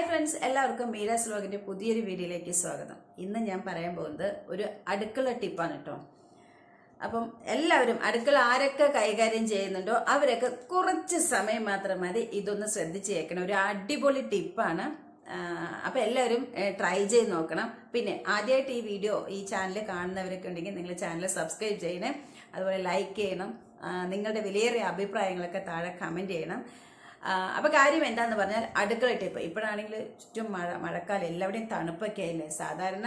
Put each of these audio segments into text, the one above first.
Hi friends എല്ലാവർക്കും മീരാസ് വ്ലോഗിന്റെ പുതിയൊരു വീഡിയോയിലേക്ക് സ്വാഗതം. ഇന്ന് ഞാൻ പറയാൻ പോകുന്നത് ഒരു അടുക്കള ടിപ്പാണ് കേട്ടോ അപ്പം എല്ലാവരും അടുക്കള ആരൊക്കെ കൈകാര്യം ചെയ്യുന്നുണ്ടോ അവരൊക്കെ കുറച്ച് സമയം മാത്രം മതി ഇതൊന്ന് ശ്രദ്ധിച്ച് കേൾക്കണം ഒരു അടിപൊളി ടിപ്പാണ് അപ്പോൾ എല്ലാവരും ട്രൈ ചെയ്ത് നോക്കണം. പിന്നെ ആദ്യമായിട്ട് ഈ വീഡിയോ ഈ ചാനൽ കാണുന്നവരൊക്കെ ഉണ്ടെങ്കിൽ നിങ്ങൾ ചാനൽ സബ്സ്ക്രൈബ് ചെയ്യണം. അതുപോലെ ലൈക്ക് ചെയ്യണം. നിങ്ങളുടെ വിലയേറിയ അഭിപ്രായങ്ങളൊക്കെ താഴെ കമന്റ് ചെയ്യണം. അപ്പോൾ കാര്യം എന്താന്ന് പറഞ്ഞാൽ അടുക്കള ടിപ്പ് ഇപ്പോഴാണെങ്കിൽ ചുറ്റും മഴ മഴക്കാലം എല്ലാവിടെയും തണുപ്പൊക്കെ ആയില്ലേ സാധാരണ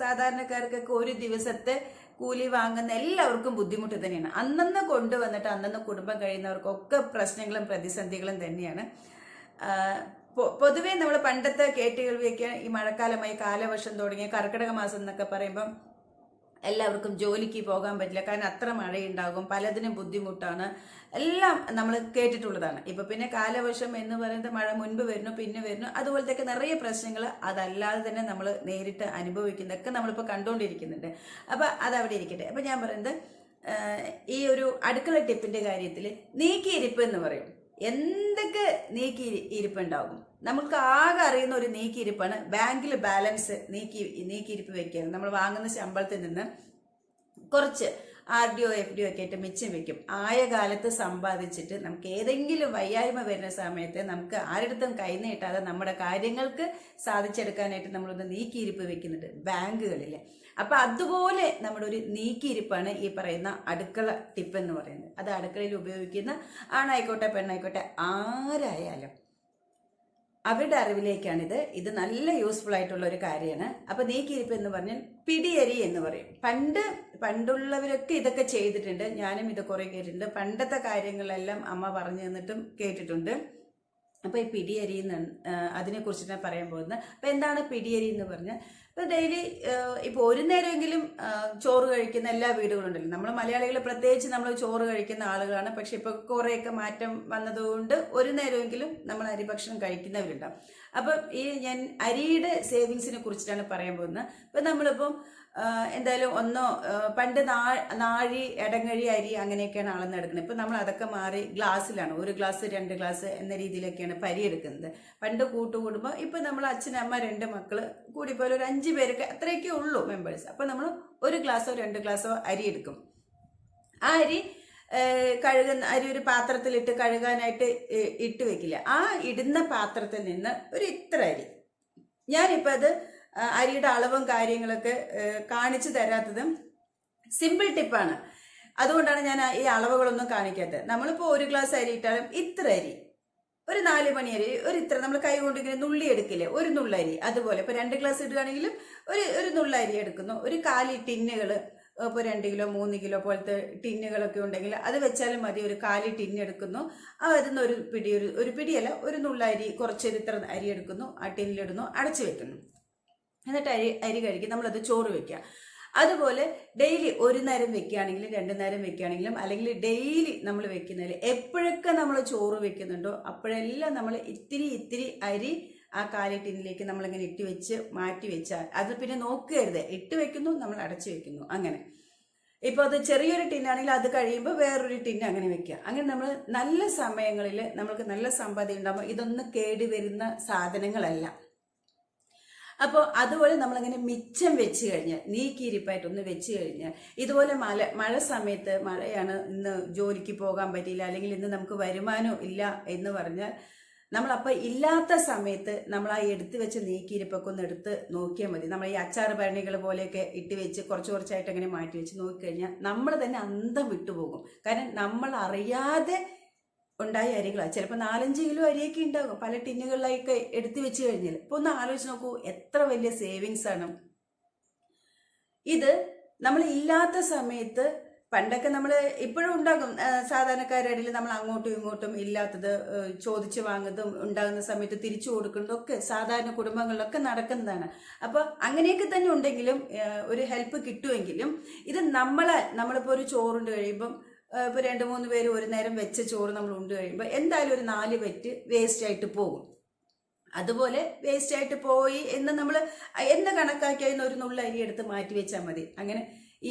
സാധാരണക്കാർക്കൊക്കെ ഒരു ദിവസത്തെ കൂലി വാങ്ങുന്ന എല്ലാവർക്കും ബുദ്ധിമുട്ട് തന്നെയാണ്. അന്നന്ന് കൊണ്ടുവന്നിട്ട് അന്നന്ന് കുടുംബം കഴിയുന്നവർക്കൊക്കെ പ്രശ്നങ്ങളും പ്രതിസന്ധികളും തന്നെയാണ്. പൊതുവേ നമ്മൾ പണ്ടത്തെ കേട്ടുകേൾവിയൊക്കെ ഈ മഴക്കാലമായി കാലവർഷം തുടങ്ങിയ കർക്കിടക മാസം എന്നൊക്കെ പറയുമ്പം എല്ലാവർക്കും ജോലിക്ക് പോകാൻ പറ്റില്ല. കാരണം അത്ര മഴയുണ്ടാകും. പലതിനും ബുദ്ധിമുട്ടാണ്. എല്ലാം നമ്മൾ കേട്ടിട്ടുള്ളതാണ്. ഇപ്പൊ പിന്നെ കാലവർഷം എന്ന് പറയുന്നത് മഴ മുൻപ് വരുന്നു പിന്നെ വരുന്നു. അതുപോലത്തെയൊക്കെ നിറയെ പ്രശ്നങ്ങൾ അതല്ലാതെ തന്നെ നമ്മൾ നേരിട്ട് അനുഭവിക്കുന്നതൊക്കെ നമ്മളിപ്പോൾ കണ്ടുകൊണ്ടിരിക്കുന്നുണ്ട് അപ്പൊ അതവിടെ ഇരിക്കട്ടെ. അപ്പൊ ഞാൻ പറയുന്നത് ഈ ഒരു അടുക്കള ടിപ്പിന്റെ കാര്യത്തിൽ നീക്കിയിരിപ്പ് എന്ന് പറയും. എന്തൊക്കെ നീക്കി ഇരിപ്പുണ്ടാകും? നമുക്ക് ആകെ അറിയുന്ന ഒരു നീക്കിയിരിപ്പാണ് ബാങ്കിൽ ബാലൻസ് നീക്കി നീക്കിയിരിപ്പ് വെക്കുക നമ്മൾ വാങ്ങുന്ന ശമ്പളത്തിൽ നിന്ന് കുറച്ച് R D O F D O ഒക്കെ ആയിട്ട് മിച്ചം വെക്കും. ആയ കാലത്ത് സമ്പാദിച്ചിട്ട് നമുക്ക് ഏതെങ്കിലും വയ്യായ്മ വരുന്ന സമയത്ത് നമുക്ക് ആരുടെടുത്തും കൈനീട്ടാതെ നമ്മുടെ കാര്യങ്ങൾക്ക് സാധിച്ചെടുക്കാനായിട്ട് നമ്മളൊന്ന് നീക്കിയിരിപ്പ് വെക്കുന്നുണ്ട് ബാങ്കുകളിൽ അപ്പോൾ അതുപോലെ നമ്മുടെ ഒരു നീക്കിയിരിപ്പാണ് ഈ പറയുന്ന അടുക്കള ടിപ്പ് എന്ന് പറയുന്നത്. അത് അടുക്കളയിൽ ഉപയോഗിക്കുന്ന ആണായിക്കോട്ടെ പെണ്ണായിക്കോട്ടെ ആരായാലും അവരുടെ അറിവിലേക്കാണിത്. ഇത് നല്ല യൂസ്ഫുൾ ആയിട്ടുള്ള ഒരു കാര്യമാണ്. അപ്പൊ നീക്കിയിരിപ്പ് എന്ന് പറഞ്ഞാൽ പിടിയരി എന്ന് പറയും. പണ്ട് പണ്ടുള്ളവരൊക്കെ ഇതൊക്കെ ചെയ്തിട്ടുണ്ട്. ഞാനും ഇത് കുറെ കേട്ടിട്ടുണ്ട്. പണ്ടത്തെ കാര്യങ്ങളെല്ലാം അമ്മ പറഞ്ഞു തന്നിട്ടും കേട്ടിട്ടുണ്ട്. അപ്പൊ ഈ പിടിയരി എന്ന് ഞാൻ പറയാൻ പോകുന്നത്. അപ്പോൾ എന്താണ് പിടിയരി എന്ന് പറഞ്ഞാൽ ഇപ്പോൾ ഡെയിലി ഇപ്പോൾ ഒരു നേരമെങ്കിലും ചോറ് കഴിക്കുന്ന എല്ലാ വീടുകളും ഉണ്ടല്ലോ. നമ്മൾ മലയാളികൾ പ്രത്യേകിച്ച് നമ്മൾ ചോറ് കഴിക്കുന്ന ആളുകളാണ്. പക്ഷെ ഇപ്പോൾ കുറേയൊക്കെ മാറ്റം വന്നതുകൊണ്ട് ഒരു നേരമെങ്കിലും നമ്മൾ അരി അരിഭക്ഷണം കഴിക്കുന്നവരുണ്ടാവും. അപ്പം ഈ ഞാൻ അരിയുടെ സേവിങ്സിനെ കുറിച്ചിട്ടാണ് പറയാൻ പോകുന്നത്. ഇപ്പം നമ്മളിപ്പം എന്തായാലും ഒന്നോ പണ്ട് നാഴി ഇടങ്ങഴി അരി അങ്ങനെയൊക്കെയാണ് അളന്നെടുക്കുന്നത് ഇപ്പം നമ്മൾ അതൊക്കെ മാറി ഗ്ലാസ്സിലാണ്. ഒരു ഗ്ലാസ് രണ്ട് ഗ്ലാസ് എന്ന രീതിയിലൊക്കെയാണ് പരി എടുക്കുന്നത്. പണ്ട് കൂട്ടുകൂടുമ്പോൾ ഇപ്പം നമ്മൾ അച്ഛനമ്മ രണ്ട് മക്കൾ കൂടിപ്പോലെ ഒരു അഞ്ച് പേരൊക്കെ അത്രയൊക്കെ ഉള്ളൂ മെമ്പേഴ്സ്. അപ്പം നമ്മൾ ഒരു ഗ്ലാസ്സോ രണ്ട് ഗ്ലാസ്സോ അരി എടുക്കും. ആ അരി കഴുകുന്ന അരി ഒരു പാത്രത്തിലിട്ട് കഴുകാനായിട്ട് ഇട്ട് വെക്കില്ല. ആ ഇടുന്ന പാത്രത്തിൽ നിന്ന് ഒരു ഇത്ര അരി. ഞാനിപ്പോൾ അത് അരിയുടെ അളവും കാര്യങ്ങളൊക്കെ കാണിച്ചു തരാത്തതും സിമ്പിൾ ടിപ്പാണ് അതുകൊണ്ടാണ് ഞാൻ ഈ അളവുകളൊന്നും കാണിക്കാത്തത്. നമ്മളിപ്പോൾ ഒരു ഗ്ലാസ് അരി ഇട്ടാലും ഇത്ര അരി ഒരു നാല് മണി അരി ഒരു ഇത്ര നമ്മൾ കൈ കൊണ്ട് ഇങ്ങനെ നുള്ളി എടുക്കില്ലേ ഒരു നുള്ളരി അതുപോലെ ഇപ്പൊ രണ്ട് ഗ്ലാസ് ഇടുകയാണെങ്കിലും ഒരു ഒരു നുള്ളരി എടുക്കുന്നു. ഒരു കാലി ടിന്നുകൾ ഇപ്പോൾ രണ്ട് കിലോ മൂന്ന് കിലോ പോലത്തെ ടിന്നുകളൊക്കെ ഉണ്ടെങ്കിൽ അത് വെച്ചാലും മതി. ഒരു കാലി ടിന്ന് എടുക്കുന്നു. ആ നിന്ന് ഒരു പിടി ഒരു ഒരു പിടിയല്ല ഒരു നുള്ളരി കുറച്ചൊരു ഇത്ര അരി എടുക്കുന്നു. ആ ടിന്നിലിടുന്നു അടച്ചു വെക്കുന്നു. എന്നിട്ട് അരി അരി കഴിക്കുക നമ്മളത് ചോറ് വെക്കുക. അതുപോലെ ഡെയിലി ഒരു നേരം വെക്കുകയാണെങ്കിലും രണ്ട് നേരം വെക്കുകയാണെങ്കിലും അല്ലെങ്കിൽ ഡെയിലി നമ്മൾ വെക്കുന്നതിൽ എപ്പോഴൊക്കെ നമ്മൾ ചോറ് വെക്കുന്നുണ്ടോ അപ്പോഴെല്ലാം നമ്മൾ ഇത്തിരി ഇത്തിരി അരി ആ കാലി ടിന്നിലേക്ക് നമ്മളിങ്ങനെ ഇട്ട് വെച്ച് മാറ്റി വെച്ചാൽ അത് പിന്നെ നോക്കരുത്. ഇട്ട് വെക്കുന്നു നമ്മൾ അടച്ചു വെക്കുന്നു. അങ്ങനെ. ഇപ്പോൾ അത് ചെറിയൊരു ടിന്നാണെങ്കിൽ അത് കഴിയുമ്പോൾ വേറൊരു ടിന്ന് അങ്ങനെ വെക്കുക. അങ്ങനെ നമ്മൾ നല്ല സമയങ്ങളിൽ നമ്മൾക്ക് നല്ല സമ്പാദ്യം ഉണ്ടാകുമ്പോൾ ഇതൊന്നും കേടി വരുന്ന സാധനങ്ങളല്ല. അപ്പോൾ അതുപോലെ നമ്മളിങ്ങനെ മിച്ചം വെച്ച് കഴിഞ്ഞാൽ നീക്കിയിരിപ്പായിട്ടൊന്ന് വെച്ച് കഴിഞ്ഞാൽ ഇതുപോലെ മല മഴ സമയത്ത് മഴയാണ് ഇന്ന് ജോലിക്ക് പോകാൻ പറ്റിയില്ല അല്ലെങ്കിൽ ഇന്ന് നമുക്ക് വരുമാനം ഇല്ല എന്ന് പറഞ്ഞാൽ നമ്മളപ്പോൾ ഇല്ലാത്ത സമയത്ത് നമ്മൾ ആ എടുത്ത് വെച്ച് നീക്കിയിരിപ്പൊക്കെ ഒന്ന് എടുത്ത് നോക്കിയാൽ മതി. നമ്മൾ ഈ അച്ചാർ ഭരണികൾ പോലെയൊക്കെ ഇട്ട് വെച്ച് കുറച്ച് കുറച്ചായിട്ട് അങ്ങനെ മാറ്റി വെച്ച് നോക്കിക്കഴിഞ്ഞാൽ നമ്മൾ തന്നെ അന്തം വിട്ടുപോകും. കാരണം നമ്മൾ അറിയാതെ ഉണ്ടായ അരികളാണ് ചിലപ്പോൾ നാലഞ്ച് കിലോ അരിയൊക്കെ ഉണ്ടാകും. പല ടിന്നുകളിലായിട്ട് എടുത്തു വെച്ച് കഴിഞ്ഞാൽ ഇപ്പോൾ ഒന്ന് ആലോചിച്ച് നോക്കൂ എത്ര വലിയ സേവിങ്സ് ആണ്. ഇത് നമ്മൾ ഇല്ലാത്ത സമയത്ത് പണ്ടൊക്കെ നമ്മൾ ഇപ്പോഴും ഉണ്ടാകും. സാധാരണക്കാരുടെ ഇടയിൽ നമ്മൾ അങ്ങോട്ടും ഇങ്ങോട്ടും ഇല്ലാത്തത് ചോദിച്ചു വാങ്ങുന്നതും ഉണ്ടാകുന്ന സമയത്ത് തിരിച്ചു കൊടുക്കുന്നതും ഒക്കെ സാധാരണ കുടുംബങ്ങളിലൊക്കെ നടക്കുന്നതാണ്. അപ്പോൾ അങ്ങനെയൊക്കെ തന്നെ ഉണ്ടെങ്കിലും ഒരു ഹെൽപ്പ് കിട്ടുമെങ്കിലും ഇത് നമ്മളെ നമ്മളിപ്പോൾ ഒരു ചോറുണ്ട് കഴിയുമ്പം ഏഹ് ഇപ്പൊ രണ്ട് മൂന്ന് പേര് ഒരു നേരം വെച്ച ചോറ് നമ്മൾ ഉണ്ട് കഴിയുമ്പോൾ എന്തായാലും ഒരു നാല് വെറ്റ് വേസ്റ്റ് ആയിട്ട് പോകും. അതുപോലെ വേസ്റ്റ് ആയിട്ട് പോയി എന്ന് നമ്മൾ എന്ന് കണക്കാക്കി അതിന് ഒരു നുള്ള അരി എടുത്ത് മാറ്റി വെച്ചാൽ മതി. അങ്ങനെ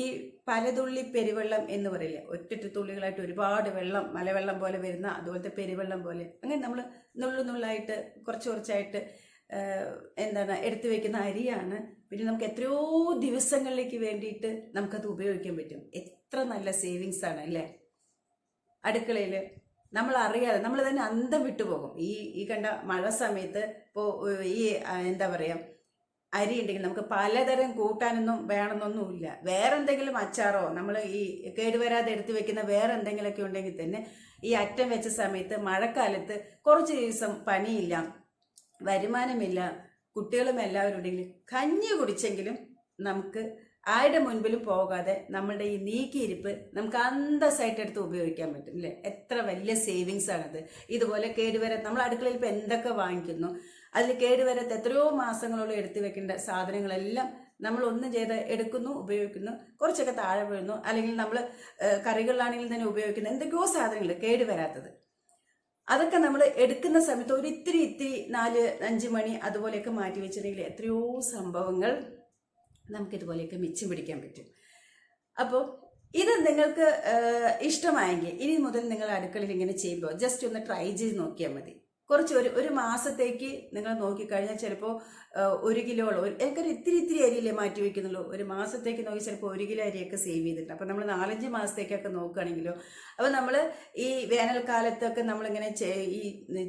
ഈ പലതുള്ളി പെരുവെള്ളം എന്ന് പറയില്ലേ ഒറ്റ തുള്ളികളായിട്ട് ഒരുപാട് വെള്ളം മലവെള്ളം പോലെ വരുന്ന അതുപോലത്തെ പെരുവെള്ളം പോലെ അങ്ങനെ നമ്മൾ നുള്ളു നുള്ളായിട്ട് കുറച്ച് കുറച്ചായിട്ട് എന്താണ് എടുത്തു വെക്കുന്ന അരിയാണ്. പിന്നെ നമുക്ക് എത്രയോ ദിവസങ്ങളിലേക്ക് വേണ്ടിയിട്ട് നമുക്കത് ഉപയോഗിക്കാൻ പറ്റും. എത്ര നല്ല സേവിങ്സ് ആണ് അല്ലേ? അടുക്കളയിൽ നമ്മൾ അറിയാതെ നമ്മൾ തന്നെ അന്തം വിട്ടു പോകും. ഈ ഈ കണ്ട മഴ സമയത്ത് ഇപ്പോൾ ഈ എന്താ പറയുക അരി ഉണ്ടെങ്കിൽ നമുക്ക് പലതരം കൂട്ടാനൊന്നും വേണമെന്നൊന്നുമില്ല വേറെ എന്തെങ്കിലും അച്ചാറോ നമ്മൾ ഈ കേടുവരാതെ എടുത്തു വെക്കുന്ന വേറെ എന്തെങ്കിലുമൊക്കെ ഉണ്ടെങ്കിൽ തന്നെ ഈ അറ്റം വെച്ച സമയത്ത് മഴക്കാലത്ത് കുറച്ച് ദിവസം പനിയില്ല വരുമാനമില്ല കുട്ടികളും എല്ലാവരും ഉണ്ടെങ്കിൽ കഞ്ഞി കുടിച്ചെങ്കിലും നമുക്ക് ആരുടെ മുൻപിലും പോകാതെ നമ്മളുടെ ഈ നീക്കിയിരിപ്പ് നമുക്ക് അന്തസ്സായിട്ട് എടുത്ത് ഉപയോഗിക്കാൻ പറ്റും അല്ലേ എത്ര വലിയ സേവിങ്സ് ആണത്. ഇതുപോലെ കേടുവര നമ്മൾ അടുക്കളയിൽ ഇപ്പോൾ എന്തൊക്കെ വാങ്ങിക്കുന്നു അതിൽ കേടുവരത്ത് എത്രയോ മാസങ്ങളോളം എടുത്തു വെക്കേണ്ട സാധനങ്ങളെല്ലാം നമ്മൾ ഒന്നും ചെയ്ത് എടുക്കുന്നു ഉപയോഗിക്കുന്നു കുറച്ചൊക്കെ താഴെ വീഴുന്നു അല്ലെങ്കിൽ നമ്മൾ കറികളിലാണെങ്കിൽ തന്നെ ഉപയോഗിക്കുന്നു എന്തൊക്കെയോ സാധനങ്ങൾ കേടുവരാത്തത്. അതൊക്കെ നമ്മൾ എടുക്കുന്ന സമയത്ത് ഒരു ഇത്തിരി ഇത്തിരി നാല് അഞ്ച് മണി അതുപോലെയൊക്കെ മാറ്റി വെച്ചിട്ടുണ്ടെങ്കിൽ എത്രയോ സംഭവങ്ങൾ നമുക്കിതുപോലെയൊക്കെ മിച്ചം പിടിക്കാൻ പറ്റും. അപ്പോൾ ഇത് നിങ്ങൾക്ക് ഇഷ്ടമായെങ്കിൽ ഇനി മുതൽ നിങ്ങൾ അടുക്കളയിൽ ഇങ്ങനെ ചെയ്യുമ്പോൾ ജസ്റ്റ് ഒന്ന് ട്രൈ ചെയ്ത് നോക്കിയാൽ മതി. കുറച്ച് ഒരു ഒരു മാസത്തേക്ക് നിങ്ങൾ നോക്കിക്കഴിഞ്ഞാൽ ചിലപ്പോൾ ഒരു കിലോളം എനിക്കൊരു ഇത്തിരി ഇത്തിരി അരിയില്ലേ മാറ്റി വയ്ക്കുന്നുള്ളൂ. ഒരു മാസത്തേക്ക് നോക്കി ചിലപ്പോൾ ഒരു കിലോ അരിയൊക്കെ സേവ് ചെയ്തിട്ടുണ്ട്. അപ്പോൾ നമ്മൾ നാലഞ്ച് മാസത്തേക്കൊക്കെ നോക്കുകയാണെങ്കിലോ അപ്പോൾ നമ്മൾ ഈ വേനൽക്കാലത്തൊക്കെ നമ്മളിങ്ങനെ ഈ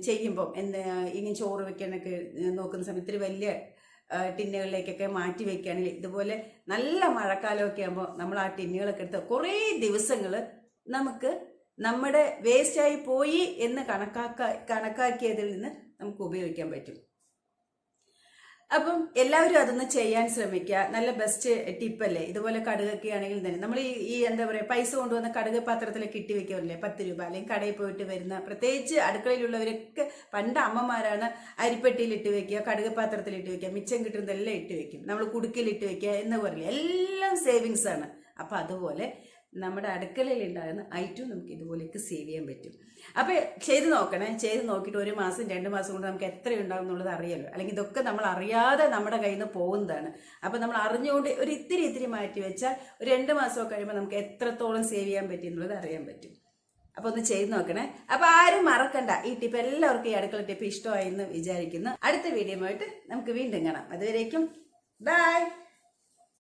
ചെയ്യുമ്പം എന്താ ഇങ്ങനെ ചോറ് വെക്കാനൊക്കെ നോക്കുന്ന സമയത്ത് വലിയ ടിന്നുകളിലേക്കൊക്കെ മാറ്റി വെക്കുകയാണെങ്കിൽ ഇതുപോലെ നല്ല മഴക്കാലമൊക്കെ ആകുമ്പോൾ നമ്മൾ ആ ടിന്നുകളൊക്കെ എടുത്ത് കുറേ ദിവസങ്ങൾ നമുക്ക് നമ്മുടെ വേസ്റ്റായി പോയി എന്ന് കണക്കാക്ക കണക്കാക്കിയതിൽ നിന്ന് നമുക്ക് ഉപയോഗിക്കാൻ പറ്റും. അപ്പം എല്ലാവരും അതൊന്ന് ചെയ്യാൻ ശ്രമിക്കുക. നല്ല ബെസ്റ്റ് ടിപ്പല്ലേ ഇതുപോലെ കടുകൊക്കെ ആണെങ്കിൽ തന്നെ. നമ്മൾ ഈ ഈ എന്താ പറയുക പൈസ കൊണ്ടുവന്ന കടുക് പാത്രത്തിലൊക്കെ കിട്ടി വെക്കുമല്ലേ പത്ത് രൂപ. അല്ലെങ്കിൽ കടയിൽ പോയിട്ട് വരുന്ന പ്രത്യേകിച്ച് അടുക്കളയിലുള്ളവരൊക്കെ പണ്ട് അമ്മമാരാണ് അരിപ്പെട്ടിയിൽ ഇട്ട് വെക്കുക കടുക് പാത്രത്തിൽ ഇട്ട് വെക്കുക മിച്ചം കിട്ടുന്നതെല്ലാം ഇട്ട് വെക്കും. നമ്മൾ കുടുക്കിലിട്ട് വെക്കുക എന്ന് പറയില്ല? എല്ലാം സേവിങ്സ് ആണ്. അപ്പം അതുപോലെ നമ്മുടെ അടുക്കളയിൽ ഉണ്ടാകുന്ന ഐറ്റവും നമുക്ക് ഇതുപോലെയൊക്കെ സേവ് ചെയ്യാൻ പറ്റും. അപ്പോൾ ചെയ്ത് നോക്കണേ ചെയ്ത് നോക്കിയിട്ട് ഒരു മാസം രണ്ട് മാസം കൊണ്ട് നമുക്ക് എത്ര ഉണ്ടാകും എന്നുള്ളത് അറിയാലോ. അല്ലെങ്കിൽ ഇതൊക്കെ നമ്മൾ അറിയാതെ നമ്മുടെ കയ്യിൽ നിന്ന് പോകുന്നതാണ്. അപ്പോൾ നമ്മൾ അറിഞ്ഞുകൊണ്ട് ഒരു ഇത്തിരി ഇത്തിരി മാറ്റി വെച്ചാൽ ഒരു രണ്ട് മാസമൊക്കെ കഴിയുമ്പോൾ നമുക്ക് എത്രത്തോളം സേവ് ചെയ്യാൻ പറ്റും എന്നുള്ളത് അറിയാൻ പറ്റും. അപ്പോൾ ഒന്ന് ചെയ്ത് നോക്കണേ. അപ്പോൾ ആരും മറക്കണ്ട. ഈ ടിപ്പ് എല്ലാവർക്കും ഈ അടുക്കള ടിപ്പ് ഇഷ്ടമായി എന്ന് വിചാരിക്കുന്നു. അടുത്ത വീഡിയോ ആയിട്ട് നമുക്ക് വീണ്ടും കാണാം. അതുവരേക്കും ബൈ